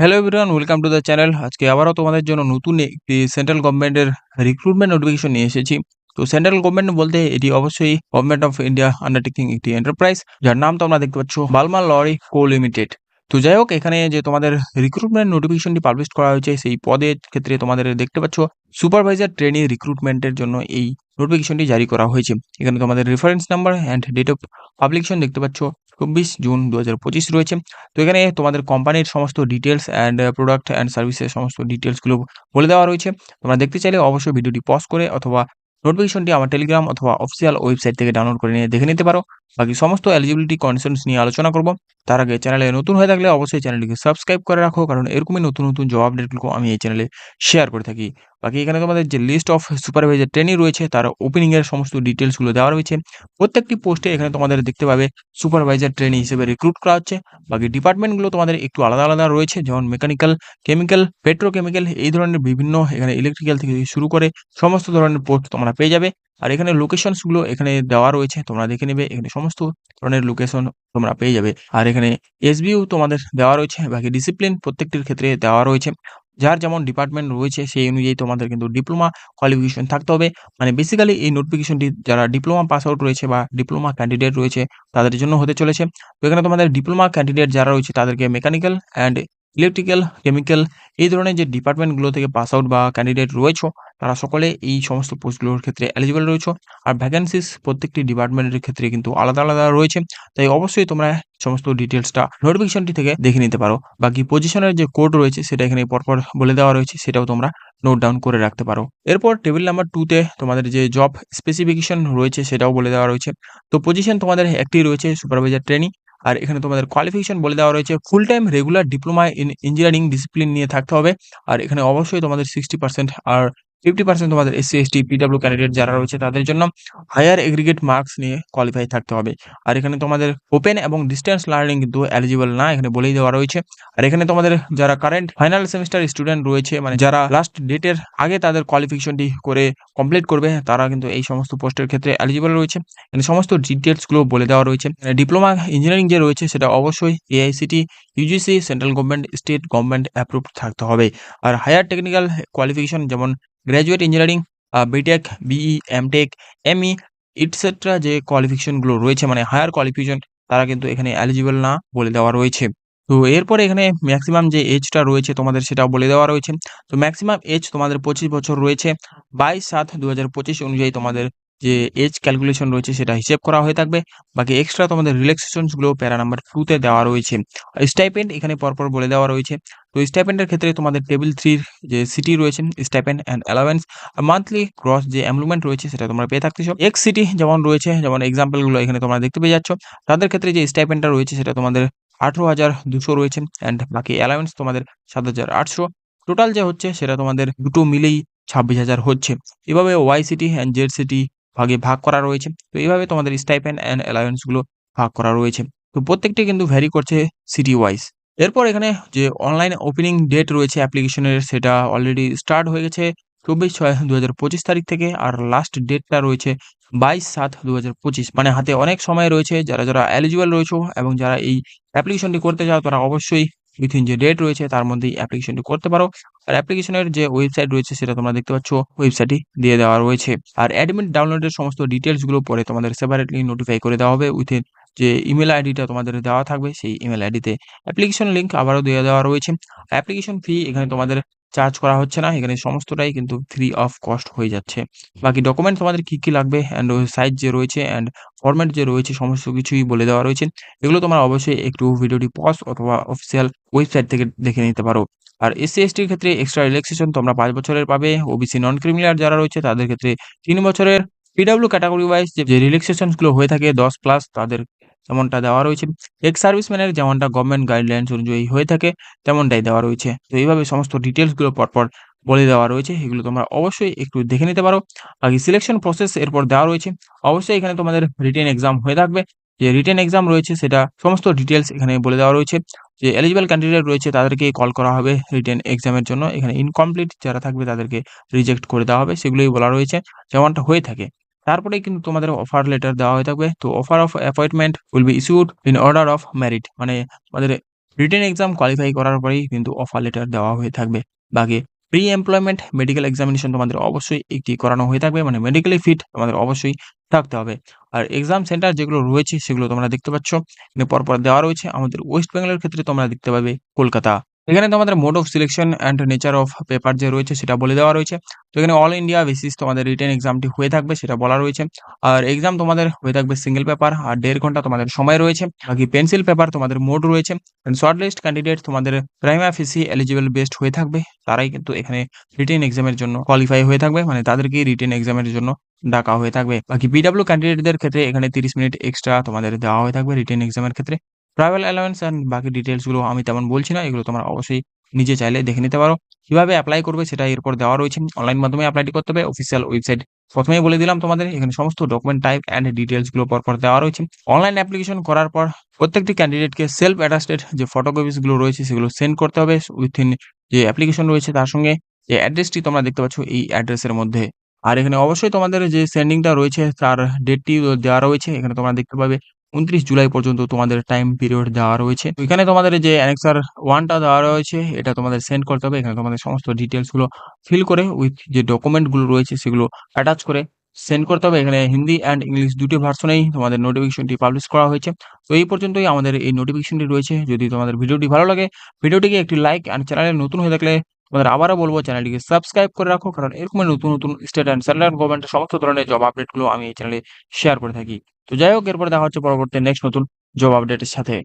Hello everyone welcome to the channel আজকে আবারও তোমাদের জন্য নতুন একটি সেন্ট্রাল গভর্নমেন্টের রিক্রুটমেন্ট নোটিফিকেশন নিয়ে এসেছি। তো সেন্ট্রাল গভর্নমেন্ট বলতে এটি অবশ্যই গভর্নমেন্ট অফ ইন্ডিয়া আন্ডারটেকিং একটি এন্টারপ্রাইজ যার নাম তোমরা দেখতে পাচ্ছ বালমা লরি কো লিমিটেড তো যাই হোক, এখানে যে তোমাদের রিক্রুটমেন্ট নোটিফিকেশনটি পাবলিশ করা হয়েছে, সেই পদের ক্ষেত্রে তোমাদের দেখতে পাচ্ছ সুপারভাইজার ট্রেনিং রিক্রুটমেন্টের জন্য এই নোটিফিকেশনটি জারি করা হয়েছে। এখানে তোমাদের reference number and date of publication দেখতে পাচ্ছ। চব্বিশ, জুন দু হাজার পঁচিশ রয়েছে। তো এখানে তোমাদের কোম্পানির সমস্ত ডিটেলস অ্যান্ড প্রোডাক্ট অ্যান্ড সার্ভিসের সমস্ত ডিটেলসগুলো বলে দেওয়া রয়েছে। তোমরা দেখতে চাইলে অবশ্যই ভিডিওটি পজ করে অথবা নোটিফিকেশনটি আমার টেলিগ্রাম অথবা অফিসিয়াল ওয়েবসাইট থেকে ডাউনলোড করে নিয়ে দেখে নিতে পারো। বাকি সমস্ত এলিজিবিলিটি কন্ডিশনস নিয়ে আলোচনা করব। তার আগে চ্যানেলে নতুন হয়ে থাকলে অবশ্যই চ্যানেলটিকে সাবস্ক্রাইব করে রাখো, কারণ এরকমই নতুন নতুন জব আপডেটগুলো আমি এই চ্যানেলে শেয়ার করে থাকি। বাকি এখানে তোমাদের যে লিস্ট অফ সুপারভাইজার ট্রেনিং রয়েছে, তার ওপেনিংয়ের সমস্ত ডিটেলসগুলো দেওয়া রয়েছে। প্রত্যেকটি পোস্টে এখানে তোমাদের দেখতে পাবে সুপারভাইজার ট্রেনিং হিসেবে রিক্রুট করা হচ্ছে। বাকি ডিপার্টমেন্টগুলো তোমাদের একটু আলাদা আলাদা রয়েছে, যেমন মেকানিক্যাল কেমিক্যাল পেট্রোকেমিক্যাল এই ধরনের বিভিন্ন এখানে ইলেকট্রিক্যাল থেকে শুরু করে সমস্ত ধরনের পোস্ট তোমরা পেয়ে যাবে। আর এখানে লোকেশনসগুলো এখানে দেওয়া রয়েছে, তোমরা দেখে নেবে। এখানে সমস্ত ধরনের লোকেশন তোমরা পেয়ে যাবে। আর এখানে এসবিও তোমাদের দেওয়া রয়েছে, বাকি ডিসিপ্লিন প্রত্যেকটির ক্ষেত্রে দেওয়া রয়েছে। যার যেমন ডিপার্টমেন্ট রয়েছে, সেই অনুযায়ী তোমাদের কিন্তু ডিপ্লোমা কোয়ালিফিকেশন থাকতে হবে। মানে বেসিক্যালি এই নোটিফিকেশনটি যারা ডিপ্লোমা পাস আউট রয়েছে বা ডিপ্লোমা ক্যান্ডিডেট রয়েছে, তাদের জন্য হতে চলেছে। তো এখানে তোমাদের ডিপ্লোমা ক্যান্ডিডেট যারা রয়েছে, তাদেরকে মেকানিক্যাল অ্যান্ড ইলেকট্রিক্যাল কেমিক্যাল এই ধরনের যে ডিপার্টমেন্টগুলো থেকে পাস আউট বা ক্যান্ডিডেট রয়েছে, তারা সকলে এই সমস্ত পোস্টগুলোর ক্ষেত্রে এলিজিবল রয়েছে। আর ভ্যাকেন্সিস প্রত্যেকটি ডিপার্টমেন্টের ক্ষেত্রে কিন্তু আলাদা আলাদা রয়েছে। তাই অবশ্যই তোমরা সমস্ত ডিটেলসটা নোটিফিকেশনটি থেকে দেখে নিতে পারো। বাকি পজিশনের যে কোড রয়েছে, সেটা এখানে পরপর বলে দেওয়া রয়েছে, সেটাও তোমরা নোট ডাউন করে রাখতে পারো। এরপর টেবিল নাম্বার টুতে তোমাদের যে জব স্পেসিফিকেশন রয়েছে, সেটাও বলে দেওয়া রয়েছে। তো পজিশন তোমাদের একটি রয়েছে সুপারভাইজার ট্রেনিং আর এখানে তোমাদের কোয়ালিফিকেশন বলে দেওয়া রয়েছে full time regular diploma in engineering discipline নিয়ে থাকতে হবে। আর এখানে অবশ্যই তোমাদের সিক্সটি পার্সেন্ট আর ফিফটি পার্সেন্ট তোমাদের এসসি এসটি পিডাব্লিউ ক্যান্ডিডেট যারা রয়েছে, তাদের জন্য হায়ার এগ্রিগেট মার্কস নিয়ে কোয়ালিফাই থাকতে হবে। আর এখানে তোমাদের ওপেন এবং ডিস্টেন্স লার্নিং কিন্তু এলিজিবল না, এখানে বলেই দেওয়া রয়েছে। আর এখানে তোমাদের যারা কারেন্ট ফাইনাল সেমিস্টার স্টুডেন্ট রয়েছে মানে যারা লাস্ট ডেটের আগে তাদের কোয়ালিফিকেশনটি করে কমপ্লিট করবে, তারা কিন্তু এই সমস্ত পোস্টের ক্ষেত্রে এলিজিবল রয়েছে। এখানে সমস্ত ডিটেলসগুলো বলে দেওয়া রয়েছে। ডিপ্লোমা ইঞ্জিনিয়ারিং যে রয়েছে, সেটা অবশ্যই AICTE UGC central government state government approve থাকতে হবে। আর হায়ার টেকনিক্যাল কোয়ালিফিকেশন যেমন graduate engineering BTech BE MTech ME etcetera যে কোয়ালিফিকেশনগুলো রয়েছে মানে হায়ার কোয়ালিফিকেশন তারা কিন্তু এখানে এলিজিবল না বলে দেওয়া রয়েছে। তো এরপরে এখানে ম্যাক্সিমাম যে এজটা রয়েছে তোমাদের সেটাও বলে দেওয়া রয়েছে। তো ম্যাক্সিমাম এজ তোমাদের পঁচিশ বছর রয়েছে। বাইশ সাত দু অনুযায়ী তোমাদের যে এজ ক্যালকুলেশন রয়েছে সেটা হিসেব করা হয়ে থাকবে। বাকি এক্সট্রা তোমাদের রিল্যাক্সেশনসগুলো প্যারা নাম্বার টুতে দেওয়া রয়েছে। স্টাইপেন্ড এখানে পরপর বলে দেওয়া রয়েছে। তো স্টাইপেন্ডের ক্ষেত্রে তোমাদের টেবিল থ্রির যে সিটি রয়েছে stipend and allowance monthly gross যে অ্যামলুমেন্ট রয়েছে সেটা তোমরা পেয়ে থাকতেছো এক্স সিটি যেমন রয়েছে, যেমন এক্সাম্পলগুলো এখানে তোমরা দেখতে পেয়ে যাচ্ছ। তাদের ক্ষেত্রে যে স্টাইপেন্ডটা রয়েছে সেটা তোমাদের আঠেরো হাজার দুশো রয়েছে। অ্যান্ড বাকি অ্যালাউন্স তোমাদের সাত হাজার আটশো। টোটাল যে হচ্ছে সেটা তোমাদের দুটো মিলেই ছাব্বিশ হাজার হচ্ছে। এভাবে Y city and Z city ভাগে ভাগ করা রয়েছে। তো এইভাবে তোমাদের স্টাইপেন্ড অ্যান্ড অ্যালাউন্সগুলো ভাগ করা রয়েছে। তো প্রত্যেকটি কিন্তু ভ্যারি করছে সিটি ওয়াইজ এরপর এখানে যে অনলাইন ওপেনিং ডেট রয়েছে অ্যাপ্লিকেশনের সেটা অলরেডি স্টার্ট হয়ে গেছে চব্বিশ ছয় দু তারিখ থেকে আর লাস্ট ডেটটা রয়েছে বাইশ সাত দু মানে হাতে অনেক সময় রয়েছে, যারা যারা এলিজিবল রয়েছে এবং যারা এই অ্যাপ্লিকেশনটি করতে চাও, তারা অবশ্যই উইথিন যে ডেট রয়েছে, তার মধ্যেই অ্যাপ্লিকেশনটি করতে পারো। আর অ্যাপ্লিকেশনের যে ওয়েবসাইট রয়েছে, সেটা তোমরা দেখতে পাচ্ছ ওয়েবসাইটটি দিয়ে দেওয়া রয়েছে। আর অ্যাডমিট ডাউনলোডের সমস্ত ডিটেলসগুলো পরে তোমাদের সেপারেটলি নোটিফাই করে দেওয়া হবে উইথিন যে ইমেল আইডিটা তোমাদের দেওয়া থাকবে, সেই ইমেল আইডিতে অ্যাপ্লিকেশন লিঙ্ক আবারও দিয়ে দেওয়া রয়েছে। অ্যাপ্লিকেশন ফি এখানে তোমাদের চার্জ করা হচ্ছে না। এখানে সমস্তটাই কিন্তু ফ্রি অফ কস্ট হয়ে যাচ্ছে। বাকি ডকুমেন্ট তোমাদের কী কী লাগবে? অ্যান্ড সাইজ যে রয়েছে অ্যান্ড ফরম্যাট যে রয়েছে, সমস্ত কিছুই বলে দেওয়া রয়েছে। এগুলো তোমরা অবশ্যই একটু ভিডিওটি পজ অথবা অফিসিয়াল ওয়েবসাইট থেকে দেখে নিতে পারো। আর এসসি এসটির ক্ষেত্রে এক্সট্রা রিল্যাক্সেশন তোমরা পাঁচ বছরের পাবে। ওবিসি নন ক্রিমিনাল যারা রয়েছে, তাদের ক্ষেত্রে তিন বছরের পিডাব্লিউ ক্যাটাগরি ওয়াইজ যে রিল্যাক্সেশনগুলো হয়ে থাকে, দশ প্লাস তাদের যেমনটা দেওয়া রয়েছে। এক্স সার্ভিসম্যানের যেমনটা গভর্নমেন্ট গাইডলাইন্স অনুযায়ী হয়ে থাকে, তেমনটাই দেওয়া রয়েছে। তো এইভাবে সমস্ত ডিটেলসগুলো পরপর বলে দেওয়া রয়েছে, এগুলো তোমরা অবশ্যই একটু দেখে নিতে পারো। বাকি সিলেকশন প্রসেস এরপর দেওয়া রয়েছে। অবশ্যই এখানে তোমাদের রিটেন এক্সাম হয়ে থাকবে। যে রিটেন এক্সাম রয়েছে, সেটা সমস্ত ডিটেলস এখানে বলে দেওয়া রয়েছে। যে এলিজিবল ক্যান্ডিডেট রয়েছে, তাদেরকে কল করা হবে রিটেন এক্সামের জন্য। এখানে ইনকমপ্লিট যারা থাকবে, তাদেরকে রিজেক্ট করে দেওয়া হবে, সেগুলোই বলা রয়েছে। যেমনটা হয়ে থাকে। তারপরেই কিন্তু তোমাদের অফার লেটার দেওয়া হয়ে থাকবে। তো offer of appointment will be issued in order of merit মানে তোমাদের রিটেন এক্সাম কোয়ালিফাই করার পরেই কিন্তু অফার লেটার দেওয়া হয়ে থাকবে। বাকি প্রি এমপ্লয়মেন্ট মেডিকেল এক্সামিনেশন তোমাদের অবশ্যই একটি করানো হয়ে থাকবে। মানে মেডিকেলি ফিট তোমাদের অবশ্যই থাকতে হবে। আর এক্সাম সেন্টার যেগুলো রয়েছে সেগুলো তোমরা দেখতে পাচ্ছ। পরপর দেওয়া রয়েছে। আমাদের ওয়েস্ট বেঙ্গলের ক্ষেত্রে তোমরা দেখতে পাবে কলকাতা। এখানে তোমাদের mode of selection and nature of paper যে রয়েছে সেটা বলে দেওয়া রয়েছে। তো এখানে অল ইন্ডিয়া বেসিস তোমাদের রিটেন এক্সামটি হয়ে থাকবে সেটা বলা রয়েছে। আর এক্সাম তোমাদের হয়ে থাকবে সিঙ্গেল পেপার আর দেড় ঘণ্টা তোমাদের সময় রয়েছে। বাকি পেন্সিল পেপার তোমাদের মোড রয়েছে। শর্ট লিস্ট ক্যান্ডিডেট তোমাদের প্রাইমা ফিসি এলিজিবল বেস্ট হয়ে থাকবে। তারাই কিন্তু এখানে রিটেন এক্সামের জন্য কোয়ালিফাই হয়ে থাকবে। মানে তাদেরকেই রিটেন এক্সামের জন্য ডাকা হয়ে থাকবে। বাকি পিডাব্লিউ ক্যান্ডিডেটদের ক্ষেত্রে এখানে তিরিশ মিনিট এক্সট্রা তোমাদের দেওয়া হয়ে থাকবে রিটেন এক্সামের ক্ষেত্রে। ট্রাভেল অ্যালাউন্স অ্যান্ড বাকি ডিটেলসগুলো আমি তেমন বলছি না, এগুলো তোমার অবশ্যই নিজে চাইলে দেখে নিতে পারো। কীভাবে অ্যাপ্লাই করবে সেটা এরপর দেওয়া রয়েছে। অনলাইন মাধ্যমে অ্যাপ্লাইটি করতে হবে অফিসিয়াল ওয়েবসাইট প্রথমেই বলে দিলাম তোমাদের, এখানে সমস্ত ডকুমেন্ট টাইপ অ্যান্ড ডিটেলসগুলো পরপর দেওয়া রয়েছে। অনলাইন অ্যাপ্লিকেশন করার পর প্রত্যেকটি ক্যান্ডিডেটকে সেলফ অ্যাটাস্টেড যে ফটোকপিসগুলো রয়েছে সেগুলো সেন্ড করতে হবে উইথিন যে অ্যাপ্লিকেশন রয়েছে তার সঙ্গে। যে অ্যাড্রেসটি তোমরা দেখতে পাচ্ছ এই অ্যাড্রেসের মধ্যে। আর এখানে অবশ্যই তোমাদের যে সেন্ডিংটা রয়েছে তার ডেটটি দেওয়া রয়েছে। এখানে তোমরা দেখতে পাবে উনত্রিশ জুলাই পর্যন্ত তোমাদের টাইম পিরিয়ড দেওয়া রয়েছে। এখানে তোমাদের যে অ্যানেক্সার ওয়ানটা দেওয়া রয়েছে, এটা তোমাদের সেন্ড করতে হবে। এখানে তোমাদের সমস্ত ডিটেলসগুলো ফিল করে উইথ যে ডকুমেন্টগুলো রয়েছে সেগুলো অ্যাটাচ করে সেন্ড করতে হবে। এখানে হিন্দি অ্যান্ড ইংলিশ দুটি ভার্সনেই তোমাদের নোটিফিকেশনটি পাবলিশ করা হয়েছে। তো এই পর্যন্তই আমাদের এই নোটিফিকেশনটি রয়েছে। যদি তোমাদের ভিডিওটি ভালো লাগে ভিডিওটিকে একটি লাইক অ্যান্ড চ্যানেলে নতুন হয়ে থাকলে তোমাদের আবারও বলব চ্যানেলটিকে সাবস্ক্রাইব করে রাখো, কারণ এরকম নতুন নতুন স্টেট অ্যান্ড সেন্ট্রাল গভর্নমেন্টের সমস্ত ধরনের জব আপডেটগুলো আমি এই চ্যানেলে শেয়ার করে থাকি। তো যাই হোক, এরপরে দেখা হচ্ছে পরবর্তী নেক্সট নতুন জব আপডেটের সাথে।